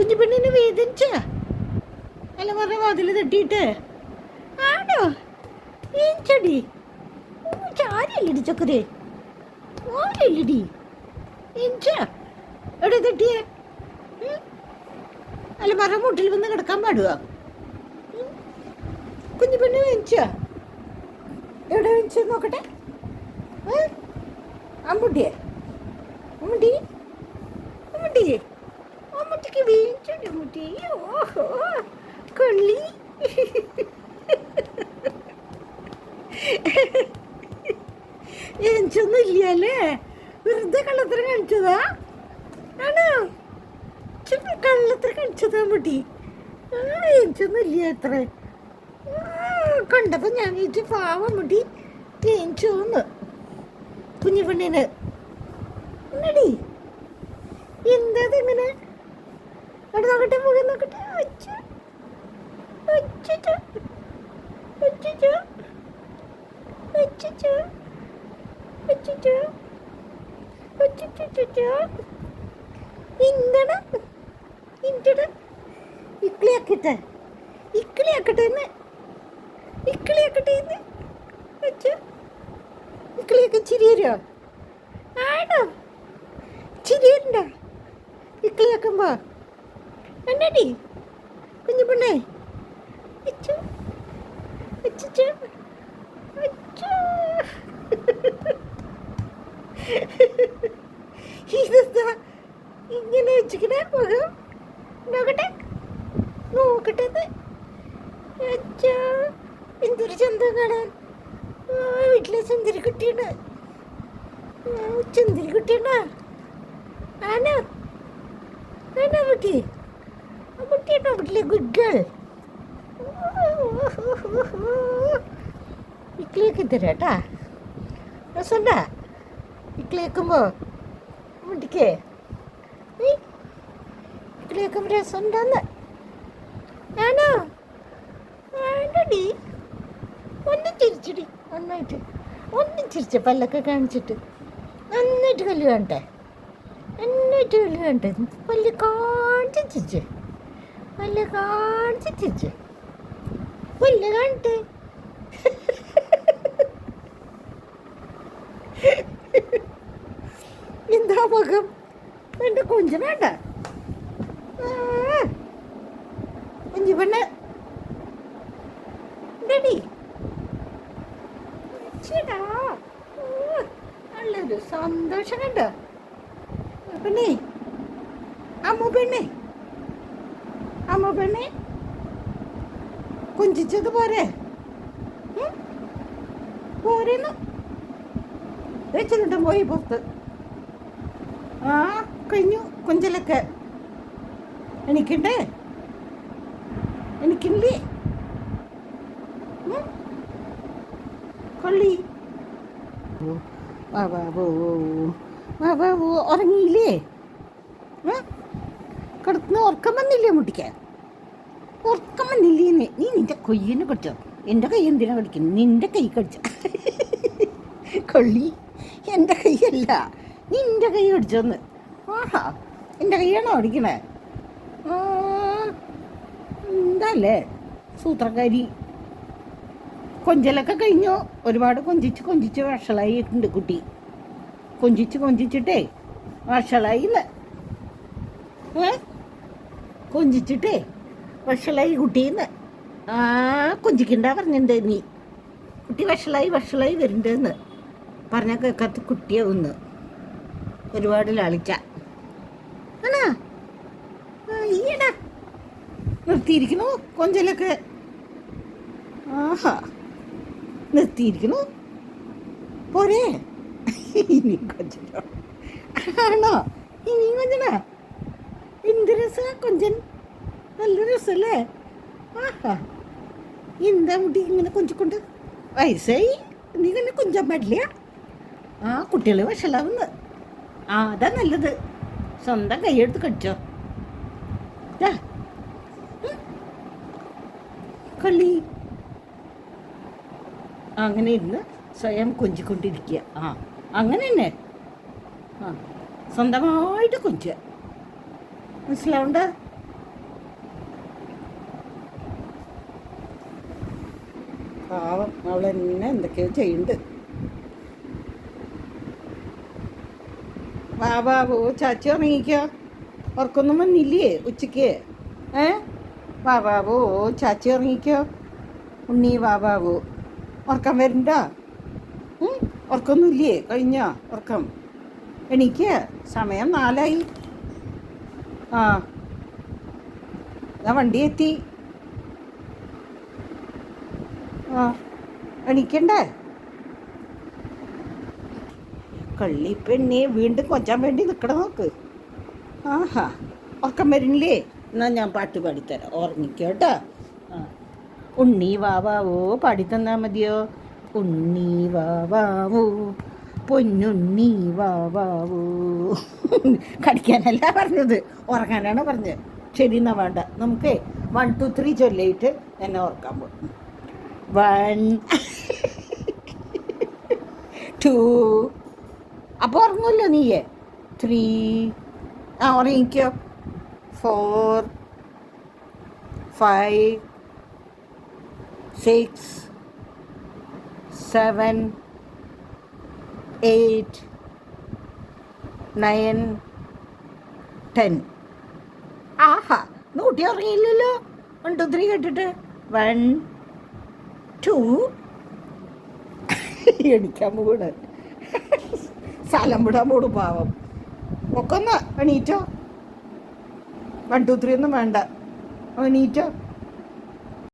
കുഞ്ഞു പെണ്ണിന് വേദനിച്ച? പറഞ്ഞ വാതിൽ തട്ടിയിട്ട്. ആണോ? ഏഞ്ചടി. ചാരിയല്ലടി ചക്കരെ ആരില്ലടി എഞ്ച എവിടെ തട്ടിയ? ഉം? അല്ല മറ മുട്ടിൽ വന്ന് കിടക്കാൻ പാടുക കുഞ്ഞു പെണ്ണ് വെഞ്ച എവിടെ വെഞ്ച നോക്കട്ടെ? അമ്മുട്ടിയെ അമ്മുട്ടി അമ്മുട്ടി അമ്മുട്ടിക്ക് വീഴ്ചയുണ്ട് മുട്ടി ഓഹോ കൊള്ളി. എനിച്ചൊന്നും ഇല്ലല്ലേ വെറുതെ കള്ളത്തിന് കാണിച്ചതാ? ആണോ? ചുമ്മാ കള്ളത്തിന് കാണിച്ചതാ മുട്ടി ആ എനിച്ചൊന്നും അത്ര. കണ്ടപ്പോ ഞാൻ ഇത് പാവം മുടി തേഞ്ചോന്ന് കുഞ്ഞു പെണ്ണിന് എന്താ ഇങ്ങനെ നോക്കട്ടെ മുഖം നോക്കട്ടെ. ഒച്ച ഒച്ചച്ചോ ഒച്ചച്ചോ ഒച്ചച്ചോ ഒച്ചച്ചോ ഒച്ചച്ചോ എന്താണ് എന്താണ് ഇക്കളിയാക്കട്ടെ. ഇക്കളിയാക്കട്ടെ എന്ന്. ഇക്കളിയാക്കട്ടെ എന്ന്. അച്ഛ. ഇക്കളിയൊക്കെ ചിരി വരുമോ ആണോ? ചിരി വരണ്ട എന്നാടി കുഞ്ഞു പെണ്ണേ അച്ഛോ അച്ഛോ അച്ഛോ ഇതെന്താ ഇങ്ങനെ വെച്ചിക്കണേ മുഖം നോക്കട്ടെ നോക്കട്ടെ. അച്ഛാ എന്തൊരു ചന്തം കാണാൻ വീട്ടിലെ ചന്ദരി കുട്ടിയുണ്ട് ചന്ദരി കുട്ടിയാണോ ആണോ ആണോ കുട്ടി ആ കുട്ടിയാണോ വീട്ടിലെ ഗുഡ് ഗേൾ ഇക്കളിയൊക്കെ തരാട്ടാ രസമുണ്ടാ ഇക്കളിയാക്കുമ്പോ മുട്ടിക്കേ ഇക്കളിയാക്കുമ്പോ രസമുണ്ടാന്ന് ആണോ? ആണോടി? ഒന്ന് ചിരിച്ചിടി. നന്നായിട്ട്. ഒന്ന് ചിരിച്ച പല്ലൊക്കെ കാണിച്ചിട്ട്. നന്നായിട്ട് കല്ല് കാണട്ടെ. നന്നായിട്ട് കല്ല് കാണട്ടെ. പല്ല് കാണിച്ച് ചിരിച്ച്. പല്ല് കാണിച്ചിട്ടിച്ച്? വല്ല കാണിട്ട്? എന്താ മുഖം? എന്റെ കൊഞ്ചനാണ്ട കുഞ്ചു പെണ്ണ്. ചേടാ നല്ലൊരു സന്തോഷം കണ്ടോ? പെണ്ണേ. അമ്മ പെണ്ണേ. അമ്മ പെണ്ണേ? കുഞ്ചിച്ചത് പോരെ? പോരെന്ന്. പോയി പുറത്ത്. ആ കഴിഞ്ഞു കൊഞ്ചലൊക്കെ. എനിക്കുണ്ടേ. എനിക്കില്ലേ? കൊള്ളി. ഉറങ്ങിയില്ലേ? കിടന്ന് ഉറക്കം വന്നില്ലേ മുട്ടിക്കാൻ ഉറക്കം വന്നില്ലേ നീ നിന്റെ കൊയ്യനെ കടിച്ചോ? എന്റെ കൈ എന്തിനാ കടിക്കുന്നു നിന്റെ കൈ കടിച്ച? കൊള്ളി. എന്റെ കൈയല്ല. നിന്റെ കൈ കടിച്ചോന്ന്. ആഹാ. എന്റെ കൈയാണോ കടിക്കണേ? എന്തല്ലേ? സൂത്രക്കാരി. കൊഞ്ചലൊക്കെ കഴിഞ്ഞു? ഒരുപാട് കൊഞ്ചിച്ച് കൊഞ്ചിച്ച് വഷളായിട്ടുണ്ട് കുട്ടി. കൊഞ്ചിച്ച് കൊഞ്ചിച്ചിട്ടേ വഷളായി കൊഞ്ചിച്ചിട്ടേ വഷളായി കുട്ടീന്ന്. ആ കൊഞ്ചിക്കണ്ട പറഞ്ഞിട്ടുണ്ട് നീ. കുട്ടി വഷളായി വഷളായി വരുന്നുണ്ടെന്ന് പറഞ്ഞ കേൾക്കാത്ത കുട്ടിയാവുന്ന്. ഒരുപാട് ലാളിച്ച. ആണാ ഈയെടാ. നിർത്തിയിരിക്കണു കൊഞ്ചലൊക്കെ. ആഹാ നിർത്തിയിരിക്കണു. പോരെ. ഇനി കൊഞ്ചലോ. ആണോ? ഇനി കൊഞ്ചനാ? എന്ത് രസാ കൊഞ്ചൻ? നല്ല രസല്ലേ? ആഹാ. എന്താ മുടി ഇങ്ങനെ കൊഞ്ചിക്കൊണ്ട്? വയസ്സായി നീ ഇങ്ങനെ കൊഞ്ചാൻ പാടില്ല. ആ കുട്ടികൾ വഷളാവുന്ന്. ആ അതാ നല്ലത്. സ്വന്തം കൈയെടുത്ത് കടിച്ചോ. കളി അങ്ങനെ ഇരുന്ന് സ്വയം കൊഞ്ചിക്കൊണ്ടിരിക്കുക. ആ അങ്ങനെ തന്നെ. ആ സ്വന്തമായിട്ട് കൊഞ്ചുക. മനസ്സിലാവണ്ട? പാവം അവൾ എന്നെ എന്തൊക്കെയോ ചെയ്യുന്നുണ്ട് വാ ബാബു ചാച്ചി ഉറങ്ങിക്കോ. ഉറക്കൊന്നും വന്നില്ലേ ഉച്ചയ്ക്ക്? ഏ? വാ ബാബു ചാച്ചി ഉറങ്ങിക്കോ. ഉണ്ണി വാ ഉറക്കം വരണ്ട? ഉറക്കമൊന്നുമില്ലേ കഴിഞ്ഞോ ഉറക്കം? എനിക്ക് സമയം നാലായി. ആ. വണ്ടി എത്തി എണീക്കണ്ടേ? പെണ്ണി വീണ്ടും കൊച്ചാൻ വേണ്ടി നിൽക്കണം നോക്ക്. ആഹാ. ഉറക്കം വരുന്നില്ലേ? എന്നാ ഞാൻ പാട്ട് പാടിത്തരാം. ഓർമ്മിക്കോ കേട്ടോ. ആ. ഉണ്ണി വാവാവോ പാടിത്തന്നാ മതിയോ? ഉണ്ണി വാവാവോ പൊന്നുണ്ണി വാവാവോ കടിക്കാനല്ല പറഞ്ഞത്. ഉറങ്ങാനാണ് പറഞ്ഞത്. ശരി എന്നാ വേണ്ട. നമുക്കേ വൺ ടു ത്രീ ചൊല്ലിയിട്ട് എന്നെ ഓർക്കാൻ പോകും വൺ ടു. അപ്പോൾ ഉറങ്ങുമല്ലോ നീയെ? ത്രീ. ആ ഉറങ്ങിക്കോ. Four. Five. Six. Seven. Eight. Nine. Ten. ആഹാ നൂട്ടി ഉറങ്ങിയില്ലല്ലോ. വൺ ടു ത്രീ കേട്ടിട്ട്. വൺ ടു എണിക്കാൻ പോകണ സ്ഥലം വിടാൻ പാവം. ഒക്കെ ഒന്ന് എണീറ്റോ? വൺ ടു ത്രീ ഒന്നും വേണ്ട. എണീറ്റോ?